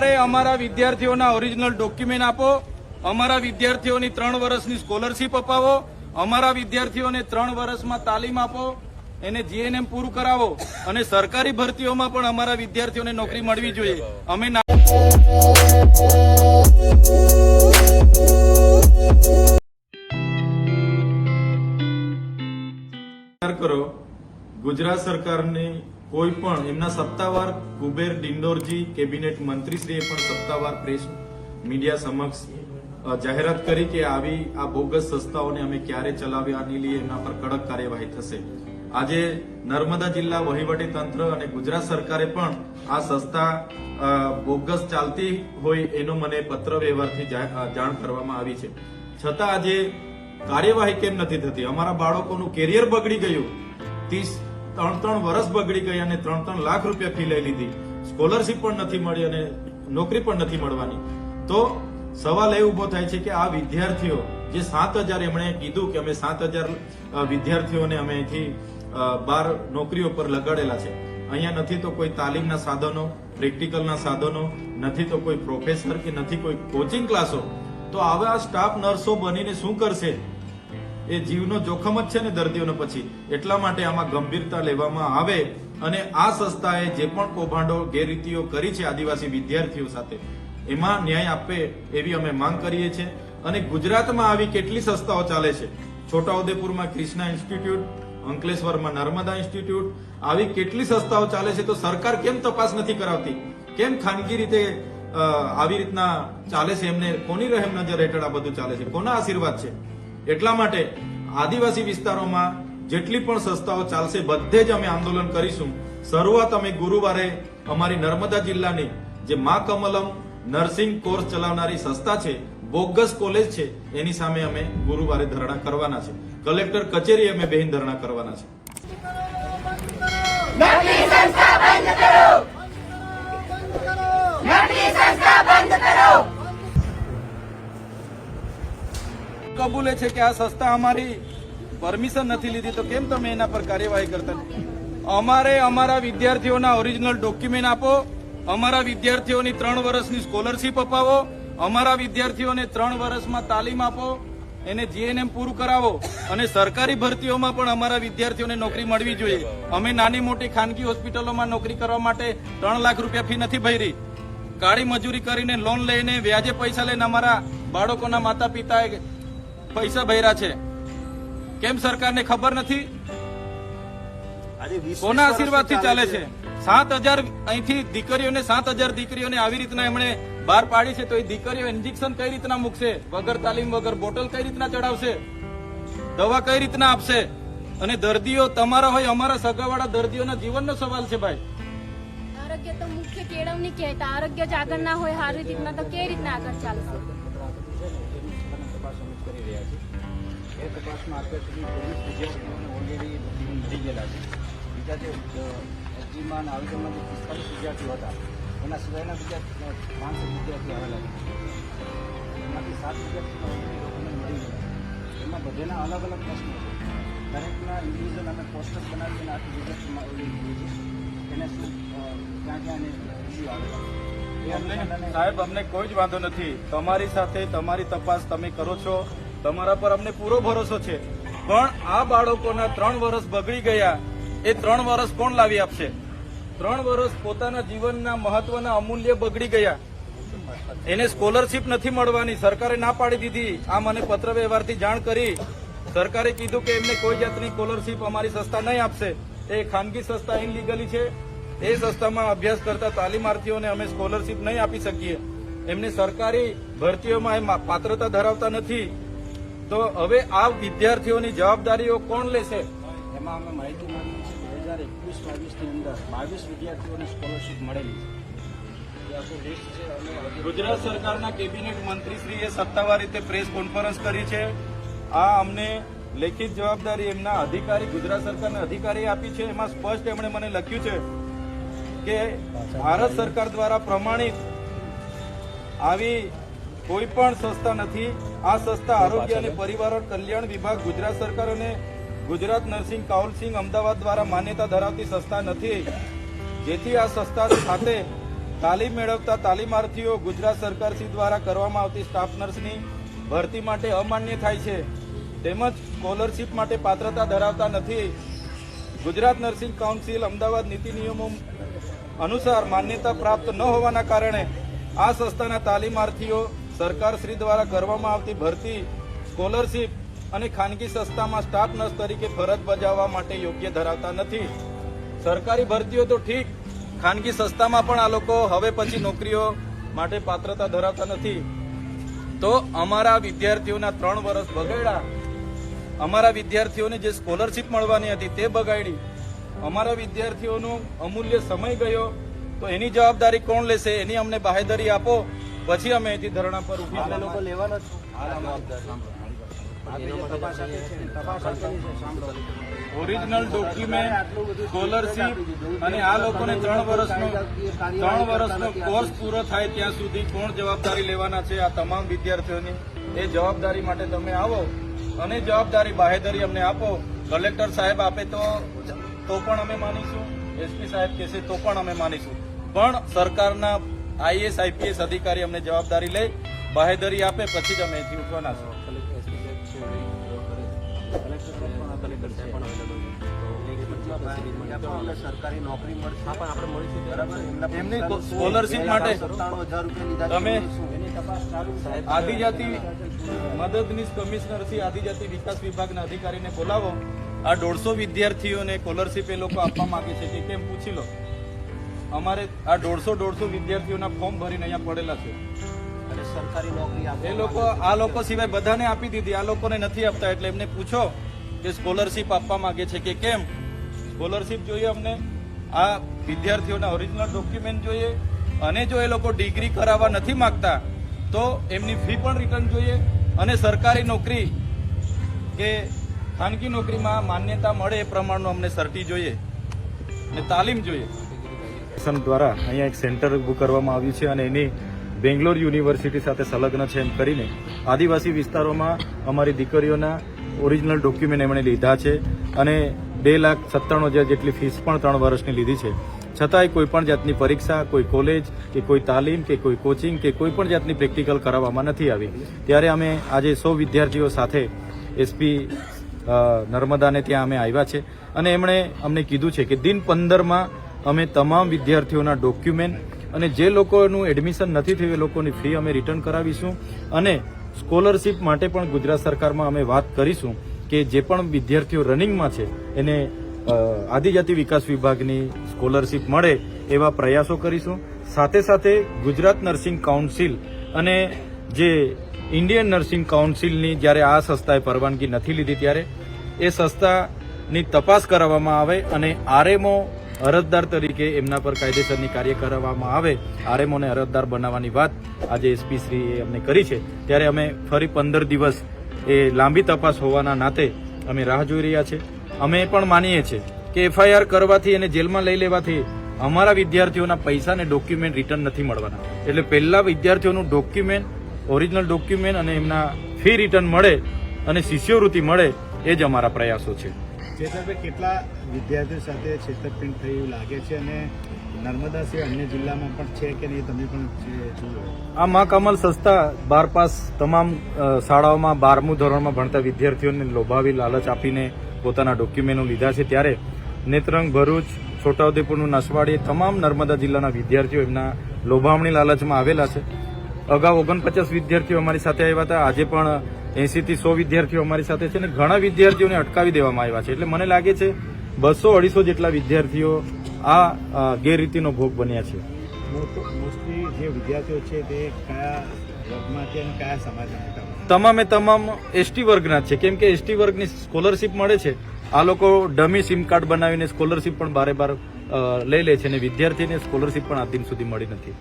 અમારે અમારા વિદ્યાર્થીઓના ઓરિજિનલ ડોક્યુમેન્ટ આપો, અમારા વિદ્યાર્થીઓની ત્રણ વર્ષની સ્કોલરશીપ અપાવો, અમારા વિદ્યાર્થીઓને ત્રણ વર્ષમાં તાલીમ આપો, એને જીએનએમ પૂરું કરાવો અને સરકારી ભરતીઓમાં પણ અમારા વિદ્યાર્થીઓને નોકરી મળવી જોઈએ. અમે કરો, ગુજરાત સરકારની કોઈ પણ એમના સત્તાવાર કુબેર ડિંડોરજી કેબિનેટ મંત્રીશ્રીએ પણ સત્તાવાર પ્રેસ મીડિયા સમક્ષ જાહેરાત કરી કે આવી, આ બોગસ સંસ્થાઓને અમે ક્યારે ચલાવ્યા આની લીએ એમના પર કડક કાર્યવાહી થશે. આજે નર્મદા જિલ્લા વહીવટી તંત્ર અને ગુજરાત સરકારે પણ આ સંસ્થા બોગસ ચાલતી હોય એનો મને પત્ર વ્યવહારથી જાણ કરવામાં આવી છે. છતાં આજે કાર્યવાહી કેમ નથી થતી? અમારા બાળકોનું કેરિયર બગડી ગયું. ત્રીસ ત્રણ ત્રણ વર્ષ બગડી ગઈ અને ત્રણ ત્રણ લાખ રૂપિયા ફી લઈ લીધી. સ્કોલરશીપ પણ નથી મળી અને નોકરી પણ નથી મળવાની. તો સવાલ એ ઊભો થાય છે કે આ વિદ્યાર્થીઓ, જે સાત હજાર એમણે કીધું કે અમે સાત હજાર વિદ્યાર્થીઓને અમે અહીંથી બાર નોકરીઓ પર લગાડેલા છે. અહીંયા નથી તો કોઈ તાલીમના સાધનો, પ્રેક્ટિકલના સાધનો, નથી તો કોઈ પ્રોફેસર કે નથી કોઈ કોચિંગ ક્લાસો. તો આવા સ્ટાફ નર્સો બનીને શું કરશે? એ જીવનો જોખમ જ છે ને દર્દીઓને પછી. એટલા માટે આમાં ગંભીરતા લેવામાં આવે અને આ સંસ્થાએ જે પણ કૌભાંડો, ગેરરીતિઓ કરી છે આદિવાસી વિદ્યાર્થીઓ સાથે, એમાં ન્યાય આપે એવી અમે માંગ કરીએ છીએ. અને ગુજરાતમાં આવી કેટલી સંસ્થાઓ ચાલે છે? છોટાઉદેપુરમાં ક્રિષ્ના ઇન્સ્ટિટ્યૂટ, અંકલેશ્વરમાં નર્મદા ઇન્સ્ટિટ્યૂટ, આવી કેટલી સંસ્થાઓ ચાલે છે તો સરકાર કેમ તપાસ નથી કરાવતી? કેમ ખાનગી રીતે આવી રીતના ચાલે છે? એમને કોની રહેમ નજર હેઠળ આ બધું ચાલે છે? કોના આશીર્વાદ છે? એટલા માટે આદિવાસી વિસ્તારોમાં જેટલી પણ સંસ્થાઓ ચાલશે, બધે જ અમે આંદોલન કરીશું. શરૂઆત અમે ગુરુવારે અમારી નર્મદા જિલ્લાની જે મા કમલમ નર્સિંગ કોર્સ ચલાવનારી સંસ્થા છે, બોગસ કોલેજ છે, એની સામે અમે ગુરુવારે ધરણા કરવાના છે. કલેક્ટર કચેરી અમે બેહીન ધરણા કરવાના છે. બંધ કબૂલે છે કે આ સંસ્થા અમારી પરમિશન નથી લીધી, તો કેમ તમે એના પર કાર્યવાહી કરતા? અમારે અમારા વિદ્યાર્થીઓના ઓરિજિનલ ડોક્યુમેન્ટ આપો, અમારા વિદ્યાર્થીઓની ત્રણ વર્ષની સ્કોલરશીપ અપાવો, અમારા વિદ્યાર્થીઓને ત્રણ વર્ષમાં તાલીમ આપો, એને જીએનએમ પૂરું કરાવો અને સરકારી ભરતીઓમાં પણ અમારા વિદ્યાર્થીઓને નોકરી મળવી જોઈએ. અમે નાની મોટી ખાનગી હોસ્પિટલોમાં નોકરી કરવા માટે ત્રણ લાખ રૂપિયા ફી નથી ભરી. કાળી મજૂરી કરીને લોન લઈને વ્યાજે પૈસા લઈને અમારા બાળકોના માતા પિતાએ પૈસા ભર્યા છે. કેમ સરકારને ખબર નથી? કોના આશીર્વાદથી ચાલે છે? સાત હજાર અહીંથી દીકરીઓને સાત હજાર દીકરીઓને આવી રીતના એમણે બહાર પાડી છે તો એ દીકરીઓ ઇન્જેક્શન કઈ રીતના મૂકશે? વગર તાલીમ વગર બોટલ કઈ રીતના ચડાવશે? દવા કઈ રીતના આપશે? અને દર્દીઓ તમારા હોય અમારા સગાવાળા દર્દીઓના જીવનનો સવાલ છે ભાઈ. આરોગ્ય તો મુખ્ય કેળવણી કહેતા આરોગ્ય જ આગળ ના હોય સારી રીતના તો કેવી રીતના આગળ ચાલશે? એ તપાસમાં અત્યાર સુધી પોલીસ વિદ્યાર્થીઓને ઓલરેડી મળી ગયેલા છે. બીજા જે એસજીમાં અને આરોગ્યમાં જે પિસ્તાલીસ વિદ્યાર્થીઓ હતા એના સિવાયના બીજા પાંચસો વિદ્યાર્થીઓ આવેલા છે. એમાંથી સાત વિદ્યાર્થીઓ ઓલરેડી મળી ગયા એમાં બધાના અલગ અલગ પ્રશ્નો છે. દરેકના ઇન્ડિવિઝ્યુઅલ અમે પોસ્ટર બનાવીને આખી વિદ્યાર્થીમાં એને શું ક્યાં ક્યાં એને ઇસ્યુ અનુસંધાને સાહેબ અમને કોઈ જ વાંધો નથી. તમારી સાથે તમારી તપાસ તમે કરો છો. તમારા પર અમને પૂરો ભરોસો છે. પણ આ બાળકોના ત્રણ વર્ષ બગડી ગયા. એ ત્રણ વર્ષ કોણ લાવી આપશે? ત્રણ વર્ષ પોતાના જીવનના મહત્વના અમૂલ્ય બગડી ગયા. એને સ્કોલરશીપ નથી મળવાની. સરકારે ના પાડી દીધી. આ મને પત્ર વ્યવહારથી જાણ કરી. સરકારે કીધું કે એમને કોઈ જાતની સ્કોલરશીપ અમારી સંસ્થા નહીં આપશે. એ ખાનગી સંસ્થા ઇનલીગલી છે. એ સંસ્થામાં અભ્યાસ કરતા તાલીમાર્થીઓને અમે સ્કોલરશીપ નહીં આપી શકીએ. એમને સરકારી ભરતીઓમાં પાત્રતા ધરાવતા નથી. તો હવે આ વિદ્યાર્થીઓની જવાબદારીઓ કોણ લેશે? એમાં અમે માહિતી માંગી છે બે હજાર એકવીસ બાવીસની અંદર બાવીસ વિદ્યાર્થીઓને સ્કોલરશીપ મળેલી છે. ગુજરાત સરકારના કેબિનેટ મંત્રીશ્રીએ સત્તાવાર રીતે પ્રેસ કોન્ફરન્સ કરી છે. આ અમને લેખિત જવાબદારી એમના અધિકારી ગુજરાત સરકારના અધિકારી આપી છે. એમાં સ્પષ્ટ એમણે મને લખ્યું છે કે ભારત સરકાર દ્વારા પ્રમાણિત આવી કોઈ પણ સંસ્થા નથી. આ સંસ્થા આરોગ્ય અને પરિવાર કલ્યાણ વિભાગ ગુજરાત સરકાર અને ગુજરાત નર્સિંગ કાઉન્સિલ અમદાવાદ દ્વારા માન્યતા ધરાવતી સંસ્થા નથી. જેથી આ સંસ્થા સાથે તાલીમ મેળવતા તાલીમાર્થીઓ ગુજરાત સરકાર શ્રી દ્વારા કરવામાં આવતી સ્ટાફ નર્સની ભરતી માટે અમાન્ય થાય છે. તેમજ સ્કોલરશીપ માટે પાત્રતા ધરાવતા નથી. ગુજરાત નર્સિંગ કાઉન્સિલ અમદાવાદ નીતિ નિયમો અનુસાર માન્યતા પ્રાપ્ત ન હોવાના કારણે આ સંસ્થાના તાલીમાર્થીઓ સરકાર શ્રી દ્વારા કરવામાં આવતી ભરતી, સ્કોલરશીપ અને ખાનગી સંસ્થામાં સ્ટાફ નર્સ તરીકે ફરજ બજાવવા માટે યોગ્ય ધરાવતા નથી. સરકારી ભરતીઓ તો ઠીક, ખાનગી સંસ્થામાં પણ આ લોકો હવે પછી નોકરીઓ માટે પાત્રતા ધરાવતા નથી. તો અમારા વિદ્યાર્થીઓના ત્રણ વર્ષ બગાડ્યા. અમારા વિદ્યાર્થીઓને જે સ્કોલરશીપ મળવાની હતી તે બગાડી. અમારા વિદ્યાર્થીઓનો અમૂલ્ય સમય ગયો. તો એની જવાબદારી કોણ લેશે? એની અમને બાહેધરી આપો. પછી અમે અહીંથી ધરણા પર ઊભી. લોકો લેવાનો ઓરિજિનલ ડોક્યુમેન્ટ સ્કોલરશીપ અને આ લોકોને ત્રણ વર્ષનો ત્રણ વર્ષનો કોર્સ પૂરો થાય ત્યાં સુધી કોણ જવાબદારી લેવાના છે આ તમામ વિદ્યાર્થીઓની? એ જવાબદારી માટે તમે આવો અને જવાબદારી બાહેધરી અમને આપો. કલેક્ટર સાહેબ આપે તો તો પણ અમે માનીશું. એસપી સાહેબ કહેશે તો પણ અમે માનીશું. પણ સરકારના આઈએસ, આઈપીએસ અધિકારી અમને જવાબદારી લઈ બાહેદરી આપે, પછી જ અમે અહીંથી ઉઠવાના છે સ્કોલરશીપ માટે તમે આદિજાતિ મદદનીશ કમિશનર શ્રી આદિજાતિ વિકાસ વિભાગના અધિકારીને બોલાવો. આ દોઢસો વિદ્યાર્થીઓને સ્કોલરશીપ એ લોકો આપવા માંગે છે. કે કેમ? પૂછી લો. અમારે આ દોઢસો દોઢસો વિદ્યાર્થીઓના ફોર્મ ભરીને અહીંયા પડેલા છે. અને સરકારી નોકરી એ લોકો આ લોકો સિવાય બધાને આપી દીધી. આ લોકોને નથી આપતા. એટલે એમને પૂછો કે સ્કોલરશીપ આપવા માંગે છે કે કેમ? સ્કોલરશીપ જોઈએ અમને. આ વિદ્યાર્થીઓના ઓરિજિનલ ડોક્યુમેન્ટ જોઈએ. અને જો એ લોકો ડિગ્રી કરાવવા નથી માંગતા તો એમની ફી પણ રિટર્ન જોઈએ. અને સરકારી નોકરી કે ખાનગી નોકરીમાં માન્યતા મળે એ પ્રમાણનું અમને સર્ટી જોઈએ. અને તાલીમ જોઈએ. સંસ્થાન દ્વારા અહીંયા એક સેન્ટર ઊભું કરવામાં આવ્યું છે અને એની બેંગ્લોર યુનિવર્સિટી સાથે સંલગ્ન છે એમ કરીને આદિવાસી વિસ્તારોમાં અમારી દીકરીઓના ઓરિજિનલ ડોક્યુમેન્ટ એમણે લીધા છે અને બે લાખ સત્તાણું હજાર જેટલી ફીસ પણ ત્રણ વર્ષની લીધી છે. છતાંય કોઈ પણ જાતની પરીક્ષા, કોઈ કોલેજ, કે કોઈ તાલીમ, કે કોઈ કોચિંગ, કે કોઈ પણ જાતની પ્રેક્ટિકલ કરાવવામાં નથી આવી. ત્યારે અમે આજે સો વિદ્યાર્થીઓ સાથે એસપી નર્મદાને ત્યાં અમે આવ્યા છે. અને એમણે અમને કીધું છે કે દિન પંદરમાં અમે તમામ વિદ્યાર્થીઓના ડોક્યુમેન્ટ અને જે લોકોનું એડમિશન નથી થયું એ લોકોની ફી અમે રિટર્ન કરાવીશું. અને સ્કોલરશીપ માટે પણ ગુજરાત સરકારમાં અમે વાત કરીશું કે જે પણ વિદ્યાર્થીઓ રનિંગમાં છે, એને આદિજાતિ વિકાસ વિભાગની સ્કોલરશીપ મળે એવા પ્રયાસો કરીશું. સાથે સાથે ગુજરાત નર્સિંગ કાઉન્સિલ અને જે ઇન્ડિયન નર્સિંગ કાઉન્સિલની જ્યારે આ સંસ્થાએ પરવાનગી નથી લીધી ત્યારે, એ સંસ્થાની તપાસ કરાવવામાં આવે અને આરએમઓ અરજદાર તરીકે એમના પર કાયદેસરની કાર્ય કરવામાં આવે આરએમઓને અરજદાર બનાવવાની વાત આજે એસપી શ્રીએ અમને કરી છે. ત્યારે અમે ફરી પંદર દિવસ એ લાંબી તપાસ હોવાના નાતે અમે રાહ જોઈ રહ્યા છે અમે પણ માનીએ છીએ કે એફઆઈઆર કરવાથી અને જેલમાં લઈ લેવાથી અમારા વિદ્યાર્થીઓના પૈસા અને ડોક્યુમેન્ટ રિટર્ન નથી મળવાના. એટલે પહેલા વિદ્યાર્થીઓનું ડોક્યુમેન્ટ, ઓરિજિનલ ડોક્યુમેન્ટ અને એમના ફી રિટર્ન મળે અને શિષ્યવૃત્તિ મળે, એ જ અમારા પ્રયાસો છે. ચેતરભાઈ કેટલા વિદ્યાર્થીઓ સાથે છેતરપિંડ થયું લાગે છે અને નર્મદા સિવાય અન્ય જિલ્લામાં પણ છે કે નહીં, તમે પણ આ મા કમલ સંસ્થા બાર પાસ તમામ શાળાઓમાં બારમું ધોરણમાં ભણતા વિદ્યાર્થીઓને લોભાવી લાલચ આપીને પોતાના ડોક્યુમેન્ટો લીધા છે. ત્યારે નેત્રંગ, ભરૂચ, છોટાઉદેપુરનું નસવાડી તમામ નર્મદા જિલ્લાના વિદ્યાર્થીઓ એમના લોભામણી લાલચમાં આવેલા છે. અગાઉ ઓગણપચાસ વિદ્યાર્થીઓ અમારી સાથે આવ્યા હતા. આજે પણ એસી થી સો વિદ્યાર્થીઓ અમારી સાથે છે અને ઘણા વિદ્યાર્થીઓને અટકાવી દેવામાં આવ્યા છે. એટલે મને લાગે છે બસો અઢીસો જેટલા વિદ્યાર્થીઓ આ ગેરરીતિનો ભોગ બન્યા છે. મોસ્ટલી જે વિદ્યાર્થીઓ છે તે કયા વર્ગમાંથી અને કયા સમાજના તમામે તમામ એસટી વર્ગના જ છે. કેમ કે એસટી વર્ગની સ્કોલરશીપ મળે છે. આ લોકો ડમી સિમ કાર્ડ બનાવીને સ્કોલરશીપ પણ બારે બાર લઈ લે છે અને વિદ્યાર્થીને સ્કોલરશીપ પણ આ દિન સુધી મળી નથી.